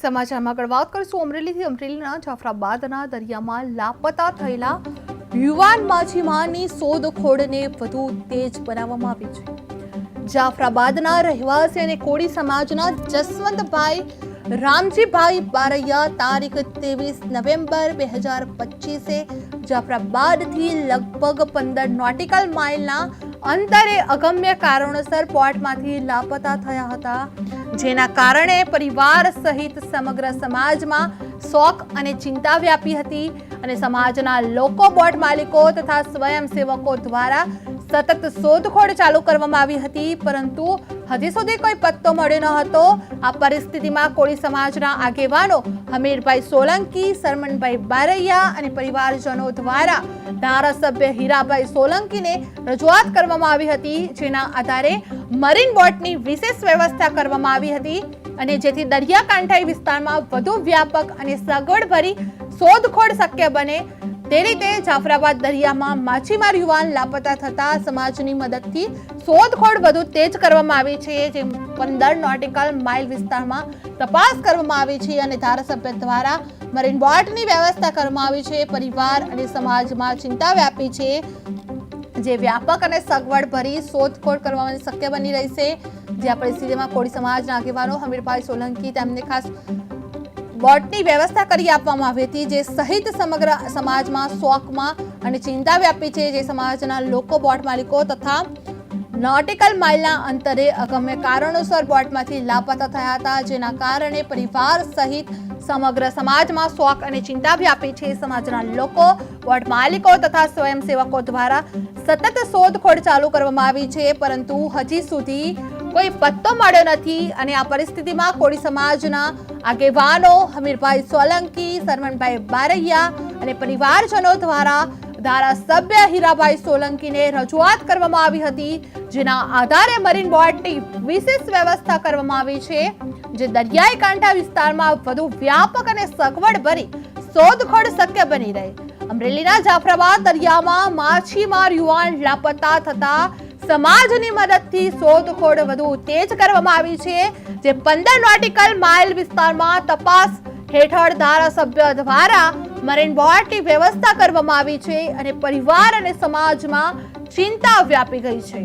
સમાચારમાં આગળ વાત કરીશું. અમરેલીથી અમરેલીના જાફરાબાદના દરિયામાં લાપતા થયેલા યુવાન માછીમારની શોધખોળને વધુ તેજ બનાવવામાં આવી છે. જાફરાબાદના રહેવાસી અને કોળી સમાજના જસવંતભાઈ રામજીભાઈ બારૈયા તારીખ ત્રેવીસ નવેમ્બર બે હજાર પચીસે જાફરાબાદથી લગભગ પંદર નોટિકલ માઇલના અંતરે અગમ્ય કારણોસર પોર્ટમાંથી લાપતા થયા હતા. જેના કારણે પરિવાર સહિત સમગ્ર સમાજમાં શોક અને ચિંતા વ્યાપી હતી અને સમાજના લોકો બોટ માલિકો તથા સ્વયંસેવકો દ્વારા સતત શોધખોળ ચાલુ કરવામાં આવી હતી, પરંતુ હજી સુધી કોઈ પત્તો મળ્યો ન હતો. આ પરિસ્થિતિમાં કોળી સમાજના આગેવાનો હમીરભાઈ સોલંકી સરમનભાઈ બારૈયા અને પરિવારજનો દ્વારા ધારાસભ્ય હીરાભાઈ સોલંકીને રજૂઆત કરવામાં આવી હતી, જેના આધારે મરીન બોટની વિશેષ વ્યવસ્થા કરવામાં આવી હતી અને જેથી દરિયાકાંઠાઈ વિસ્તારમાં વધુ વ્યાપક અને સગવડભરી શોધખોળ શક્ય બને તે રીતે જાફરાબાદ દરિયામાં માછીમાર યુવાન લાપતા થતા સમાજની મદદથી શોધખોળ વધુ તેજ કરવામાં આવી છે, જે પંદર નોટિકલ માઇલ વિસ્તારમાં તપાસ કરવામાં આવી છે અને ધારાસભ્ય દ્વારા મરીન બોટની વ્યવસ્થા કરવામાં આવી છે. પરિવાર અને સમાજમાં ચિંતા વ્યાપી છે, જે વ્યાપક અને સગવડ ભરી શોધખોળ કરવાની શક્ય બની રહી છે. જે આ પરિસ્થિતિમાં કોળી સમાજના આગેવાનો હમીરભાઈ સોલંકી, તેમને ખાસ બોટની વ્યવસ્થા કરી આપવામાં આવી હતી, જે સહિત સમગ્ર સમાજમાં શોકમાં અને ચિંતા વ્યાપી છે, જે સમાજના લોકો બોટ માલિકો તથા નોટિકલ માઇલના અંતરે અગમ્ય કારણોસર બોટમાંથી લાપતા થયા હતા, જેના કારણે પરિવાર સહિત સમગ્ર સમાજમાં શોક અને ચિંતા વ્યાપી છે. સમાજના લોકો, બોટ માલિકો તથા સ્વયંસેવકો દ્વારા સતત શોધખોળ ચાલુ કરવામાં આવી છે, પરંતુ હજી સુધી કોઈ પત્તો મળ્યો નથી અને આ પરિસ્થિતિમાં કોળી સમાજના આગેવાનો હમીરભાઈ સોલંકી સરમનભાઈ બારૈયા અને પરિવારજનો દ્વારા ધારાસભ્ય હીરાભાઈ સોલંકીને રજૂઆત કરવામાં આવી હતી, જેના આધારે મરીન બોર્ડની વિશેષ વ્યવસ્થા કરવામાં આવી છે, જે દરિયાઈ કાંઠા વિસ્તારમાં વધુ વ્યાપક અને સગવડ ભરી શોધખોળ શક્ય બની રહે. અમરેલીના જાફરાબાદ દરિયામાં માછીમાર યુવાન લાપતા થતા સમાજની મદદથી શોધખોળ વધુ તેજ કરવામાં આવી છે, જે પંદર નોટિકલ માઇલ વિસ્તારમાં તપાસ હેઠળ ધારાસભ્ય દ્વારા મરીન બોર્ડની વ્યવસ્થા કરવામાં આવી છે અને પરિવાર અને સમાજમાં ચિંતા વ્યાપી ગઈ છે.